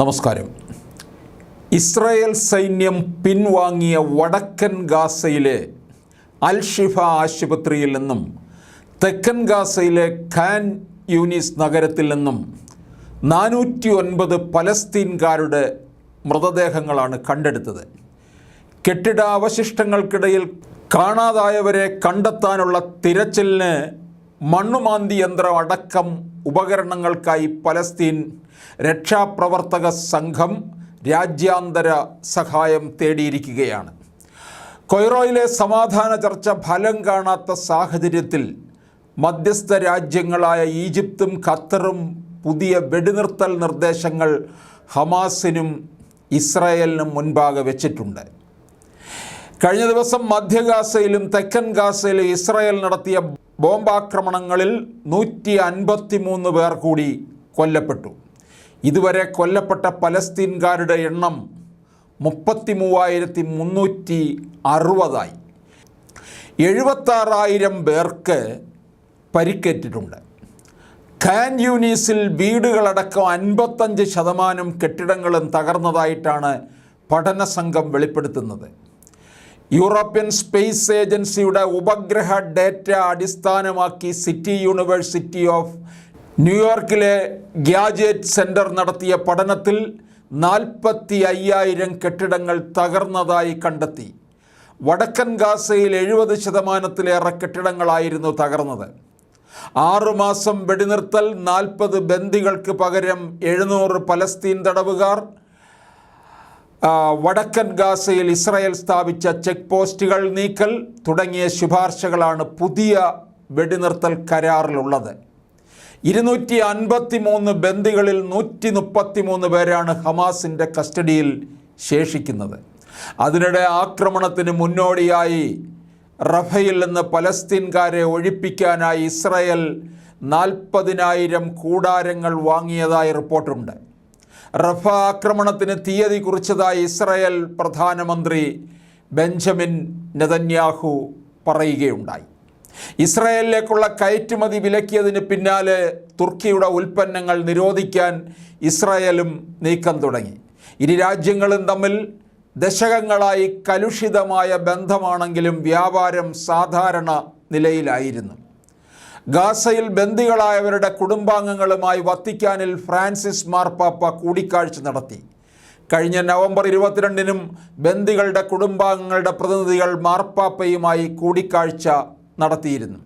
നമസ്കാരം. ഇസ്രായേൽ സൈന്യം പിൻവാങ്ങിയ വടക്കൻ ഗാസയിലെ അൽ ഷിഫ ആശുപത്രിയിൽ നിന്നും തെക്കൻ ഗാസയിലെ ഖാൻ യൂനിസ് നഗരത്തിൽ നിന്നും നാനൂറ്റി ഒൻപത് പലസ്തീൻകാരുടെ മൃതദേഹങ്ങളാണ് കണ്ടെടുത്തത്. കെട്ടിടാവശിഷ്ടങ്ങൾക്കിടയിൽ കാണാതായവരെ കണ്ടെത്താനുള്ള തിരച്ചിലിന് മണ്ണുമാന്തി യന്ത്രം അടക്കം ഉപകരണങ്ങൾക്കായി പലസ്തീൻ രക്ഷാപ്രവർത്തക സംഘം രാജ്യാന്തര സഹായം തേടിയിരിക്കുകയാണ്. കൊയ്റോയിലെ സമാധാന ചർച്ച ഫലം കാണാത്ത സാഹചര്യത്തിൽ മധ്യസ്ഥ രാജ്യങ്ങളായ ഈജിപ്തും ഖത്തറും പുതിയ വെടിനിർത്തൽ നിർദ്ദേശങ്ങൾ ഹമാസിനും ഇസ്രായേലിനും മുൻപാകെ വെച്ചിട്ടുണ്ട്. കഴിഞ്ഞ ദിവസം മധ്യഗാസയിലും തെക്കൻ ഗാസയിലും ഇസ്രായേൽ നടത്തിയ ബോംബാക്രമണങ്ങളിൽ നൂറ്റി അൻപത്തി മൂന്ന് പേർ കൂടി കൊല്ലപ്പെട്ടു. ഇതുവരെ കൊല്ലപ്പെട്ട പലസ്തീൻകാരുടെ എണ്ണം മുപ്പത്തി മൂവായിരത്തി മുന്നൂറ്റി അറുപതായി എഴുപത്താറായിരം പേർക്ക് പരിക്കേറ്റിട്ടുണ്ട്. ഖാൻ യൂനീസിൽ വീടുകളടക്കം അൻപത്തഞ്ച് ശതമാനം കെട്ടിടങ്ങളും തകർന്നതായിട്ടാണ് പഠന സംഘം വെളിപ്പെടുത്തുന്നത്. യൂറോപ്യൻ സ്പേസ് ഏജൻസിയുടെ ഉപഗ്രഹ ഡേറ്റ അടിസ്ഥാനമാക്കി സിറ്റി യൂണിവേഴ്സിറ്റി ഓഫ് ന്യൂയോർക്കിലെ ഗ്യാജറ്റ് സെന്റർ നടത്തിയ പഠനത്തിൽ നാൽപ്പത്തി അയ്യായിരം കെട്ടിടങ്ങൾ തകർന്നതായി കണ്ടെത്തി. വടക്കൻ ഗാസയിൽ എഴുപത് ശതമാനത്തിലേറെ കെട്ടിടങ്ങളായിരുന്നു തകർന്നത്. ആറുമാസം വെടിനിർത്തൽ നാൽപ്പത് ബന്ദികൾക്ക് പകരം എഴുന്നൂറ് പലസ്തീൻ തടവുകാർ വടക്കൻ ഗാസയിൽ ഇസ്രായേൽ സ്ഥാപിച്ച ചെക്ക് പോസ്റ്റുകൾ നീക്കൽ തുടങ്ങിയ ശുപാർശകളാണ് പുതിയ വെടിനിർത്തൽ കരാറിലുള്ളത്. ഇരുന്നൂറ്റി അൻപത്തി മൂന്ന് ബന്ദികളിൽ നൂറ്റി മുപ്പത്തി മൂന്ന് പേരാണ് ഹമാസിന്റെ കസ്റ്റഡിയിൽ ശേഷിക്കുന്നത്. അതിനിടെ ആക്രമണത്തിന് മുന്നോടിയായി റഫയിൽ നിന്ന് പലസ്തീൻകാരെ ഒഴിപ്പിക്കാനായി ഇസ്രായേൽ നാൽപ്പതിനായിരം കൂടാരങ്ങൾ വാങ്ങിയതായി റിപ്പോർട്ടുണ്ട്. റഫ ആക്രമണത്തിന് തീയതി കുറിച്ചതായി ഇസ്രായേൽ പ്രധാനമന്ത്രി ബെഞ്ചമിൻ നെതന്യാഹു പറയുകയുണ്ടായി. ഇസ്രായേലിലേക്കുള്ള കയറ്റുമതി വിലക്കിയതിന് പിന്നാലെ തുർക്കിയുടെ ഉൽപ്പന്നങ്ങൾ നിരോധിക്കാൻ ഇസ്രായേലും നീക്കം തുടങ്ങി. ഇരു രാജ്യങ്ങളും തമ്മിൽ ദശകങ്ങളായി കലുഷിതമായ ബന്ധമാണെങ്കിലും വ്യാപാരം സാധാരണ നിലയിലായിരുന്നു. ഗാസയിൽ ബന്ദികളായവരുടെ കുടുംബാംഗങ്ങളുമായി വത്തിക്കാനിൽ ഫ്രാൻസിസ് മാർപ്പാപ്പ കൂടിക്കാഴ്ച നടത്തി. കഴിഞ്ഞ നവംബർ ഇരുപത്തിരണ്ടിനും ബന്ദികളുടെ കുടുംബാംഗങ്ങളുടെ പ്രതിനിധികൾ മാർപ്പാപ്പയുമായി കൂടിക്കാഴ്ച നടത്തിയിരുന്നു.